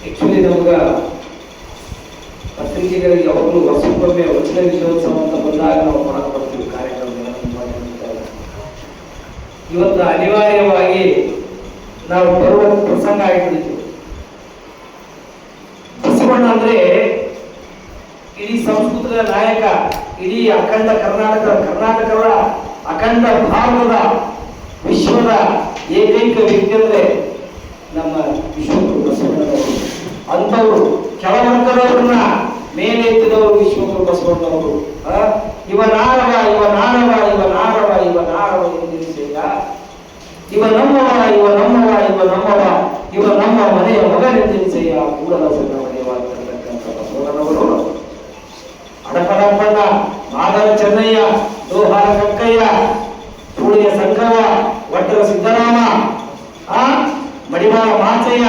Actually ನಮ್ಗ ಪತ್ರಿಕೆಗಳಿಗೆ ಯಾವಾಗಲೂ ವರ್ಷಕ್ಕೊಮ್ಮೆ ವಚನ ವಿಷಯೋತ್ಸವ ಅಂತ ಬಂದಾಗ ನಾವು ಮಾಡಕ್ ಬರ್ತೀವಿ ಕಾರ್ಯಕ್ರಮಗಳನ್ನ ಇವತ್ತು ಅನಿವಾರ್ಯವಾಗಿ ನಾವು ಬರುವ ಪ್ರಸಂಗ ಆಗಿಬಿಡ್ತೀವಿ ಬಸವಣ್ಣ ಅಂದ್ರೆ ಇಡೀ ಸಂಸ್ಕೃತದ ನಾಯಕ, ಇಡೀ ಅಖಂಡ ಕರ್ನಾಟಕ, ಕರ್ನಾಟಕದ ಅಖಂಡ ಭಾರತದ ವಿಶ್ವದ ಏಕೈಕ ವ್ಯಕ್ತಿ ಅಂದ್ರೆ ನಮ್ಮ ಬಸವಣ್ಣನವರು ಅಂಥವ್ರು ಕೆಳವರ್ಗದವ್ರನ್ನ ಮೇಲೆತ್ತಿದವರು ವಿಶ್ವಗುರು ಬಸವಣ್ಣನವರು. ಆ? ಇವ ನಾರವ ಇವ ನಾರವ ಇವ ನಾರವ ಇವ ನಾರವ ಎಂದಿರಿಸಿಲ್ಲ ಇವ ನಮ್ಮವ ಇವ ನಮ್ಮವ ಇವ ನಮ್ಮವ, ಇವ ನಮ್ಮ ಮನೆಯ ಮಗನೆಂದಿರಿಸಯ್ಯ ಕೂಡಲ ಸಂಗಮನೆಯವಾಗಿರ್ತಕ್ಕಂಥ ಬಸವಣ್ಣನವರು. ಅಡಪಡಪ್ಪಣ್ಣ ಮಾದರ ಚೆನ್ನಯ್ಯ ದೋಹಾರ ಕಕ್ಕಯ್ಯ ಸೂಳಿಯ ಸಂಕವ ವಟ್ಟರ ಸಿದ್ದರಾಮ, ಆ? ಮಡಿವಾಳ ಮಾಚಯ್ಯ.